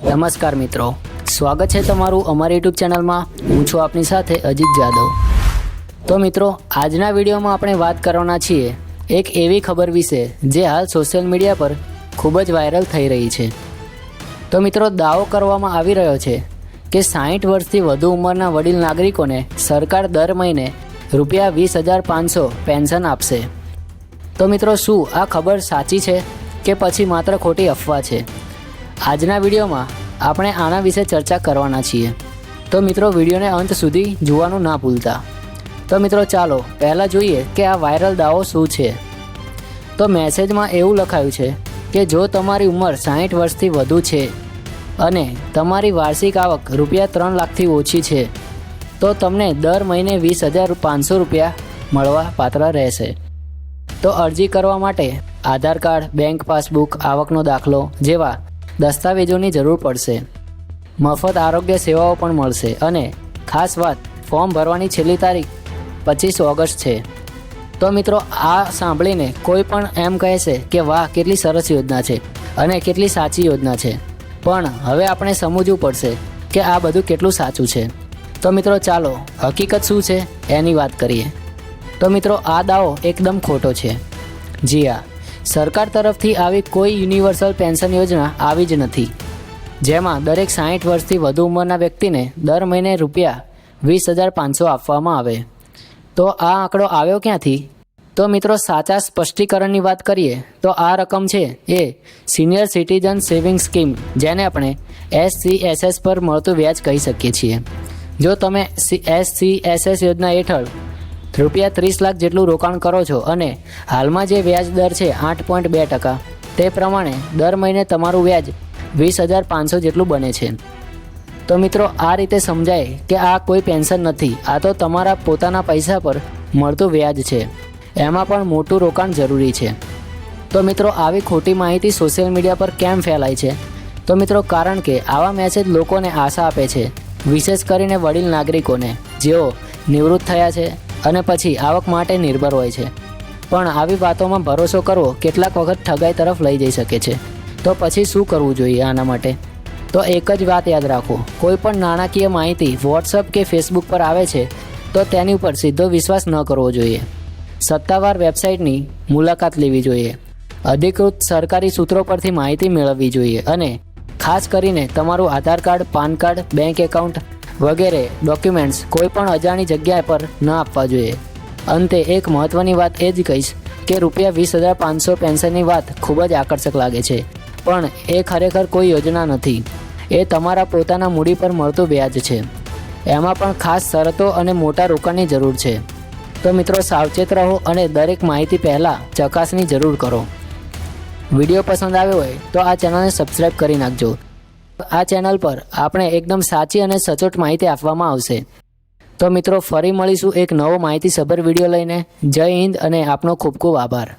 નમસ્કાર મિત્રો. સ્વાગત છે તમારું અમારી યુટ્યુબ ચેનલમાં. હું છું આપની સાથે અજીત જાદવ. તો મિત્રો, આજના વિડીયોમાં આપણે વાત કરવાના છીએ એક એવી ખબર વિશે જે હાલ સોશિયલ મીડિયા પર ખૂબ જ વાયરલ થઈ રહી છે. તો મિત્રો, દાવો કરવામાં આવી રહ્યો છે કે સાહીઠ વર્ષથી વધુ ઉંમરના વડીલ નાગરિકોને સરકાર દર મહિને રૂપિયા વીસ હજાર પાંચસો પેન્શન આપશે. તો મિત્રો, શું આ ખબર સાચી છે કે પછી માત્ર ખોટી અફવા છે? આજના વિડીયોમાં આપણે આના વિશે ચર્ચા કરવાના છીએ. તો મિત્રો, વિડીયોને અંત સુધી જોવાનું ના ભૂલતા. તો મિત્રો, ચાલો પહેલાં જોઈએ કે આ વાયરલ દાવો શું છે. તો મેસેજમાં એવું લખાયું છે કે જો તમારી ઉંમર સાહીઠ વર્ષથી વધુ છે અને તમારી વાર્ષિક આવક રૂપિયા ત્રણ લાખથી ઓછી છે, તો તમને દર મહિને વીસ હજાર પાંચસો રૂપિયા મળવા પાત્ર રહેશે. તો અરજી કરવા માટે આધાર કાર્ડ, બેંક પાસબુક, આવકનો દાખલો જેવા દસ્તાવેજોની જરૂર પડશે. મફત આરોગ્ય સેવાઓ પણ મળશે અને, ખાસ વાત, ફોર્મ ભરવાની છેલ્લી તારીખ, પચીસ ઓગસ્ટ છે. તો મિત્રો, આ સાંભળીને કોઈ પણ એમ કહે છે કે, વાહ, કેટલી સરસ યોજના છે અને કેટલી સાચી યોજના છે. પણ હવે આપણે સમજવું પડશે કે આ બધું કેટલું સાચું છે. તો મિત્રો, ચાલો, હકીકત શું છે? એની વાત કરીએ. તો મિત્રો, આ દાવો એકદમ ખોટો છે. જી હા. સરકાર તરફથી આવી કોઈ યુનિવર્સલ પેન્શન યોજના આવી જ નથી. જેમાં દરેક સાહીઠ વર્ષથી વધુ ઉંમરના વ્યક્તિને દર મહિને રૂપિયા વીસ હજાર પાંચસો આપવામાં આવે. તો આ આંકડો આવ્યો ક્યાંથી? તો મિત્રો, સાચા સ્પષ્ટીકરણની વાત કરીએ, તો આ રકમ છે એ સિનિયર સિટીઝન સેવિંગ સ્કીમ, જેને આપણે એસસીએસએસ પર મળતું વ્યાજ કહી શકીએ છીએ. જો તમે એસસીએસએસ યોજના હેઠળ રૂપિયા ત્રીસ લાખ જેટલું રોકાણ કરો છો અને હાલમાં જે વ્યાજ દર છે આઠ પોઈન્ટ બે ટકા, તે પ્રમાણે દર મહિને તમારું વ્યાજ વીસ હજાર પાંચસો જેટલું બને છે. તો મિત્રો, આ રીતે સમજાય કે આ કોઈ પેન્શન નથી, આ તો તમારા પોતાના પૈસા પર મળતું વ્યાજ છે. એમાં પણ મોટું રોકાણ જરૂરી છે. તો મિત્રો, આવી ખોટી માહિતી સોશિયલ મીડિયા પર કેમ ફેલાય છે? તો મિત્રો, કારણ કે આવા મેસેજ લોકોને આશા આપે છે, વિશેષ કરીને વડીલ નાગરિકોને, જેઓ નિવૃત્ત થયા છે અને પછી આવક માટે નિર્ભર હોય છે. પણ આવી વાતોમાં ભરોસો કરવો કેટલાક વખત ઠગાઈ તરફ લઈ જઈ શકે છે. તો પછી શું કરવું જોઈએ આના માટે? તો એક જ વાત યાદ રાખો, કોઈ પણ નાણાકીય માહિતી વોટ્સઅપ કે ફેસબુક પર આવે છે, તો તેની ઉપર સીધો વિશ્વાસ ન કરવો જોઈએ. સત્તાવાર વેબસાઇટની મુલાકાત લેવી જોઈએ. અધિકૃત સરકારી સૂત્રો પરથી માહિતી મેળવવી જોઈએ અને ખાસ કરીને તમારું Aadhaar card, PAN card, bank account વગેરે ડોક્યુમેન્ટ્સ કોઈ પણ અજાણી જગ્યા પર ન આપવા જોઈએ. અંતે એક મહત્ત્વની વાત એ જ કહીશ કે રૂપિયા વીસ હજાર પાંચસો પેન્શનની વાત ખૂબ જ આકર્ષક લાગે છે. પણ એ ખરેખર કોઈ યોજના નથી. એ તમારા પોતાના મૂડી પર મળતું વ્યાજ છે. એમાં પણ ખાસ શરતો અને મોટા રોકાણની જરૂર છે. તો મિત્રો સાવચેત રહો અને દરેક માહિતી પહેલાં ચકાસણી જરૂર કરો. વીડિયો પસંદ આવ્યો હોય તો આ ચેનલને સબસ્ક્રાઈબ કરી નાખજો. આ ચેનલ પર આપણે એકદમ સાચી અને સચોટ માહિતી આપવામાં આવશે. તો મિત્રો, ફરી મળીશું એક નવો માહિતીસભર વીડિયો લઈને. જય હિન્દ અને આપનો ખૂબ ખૂબ આભાર.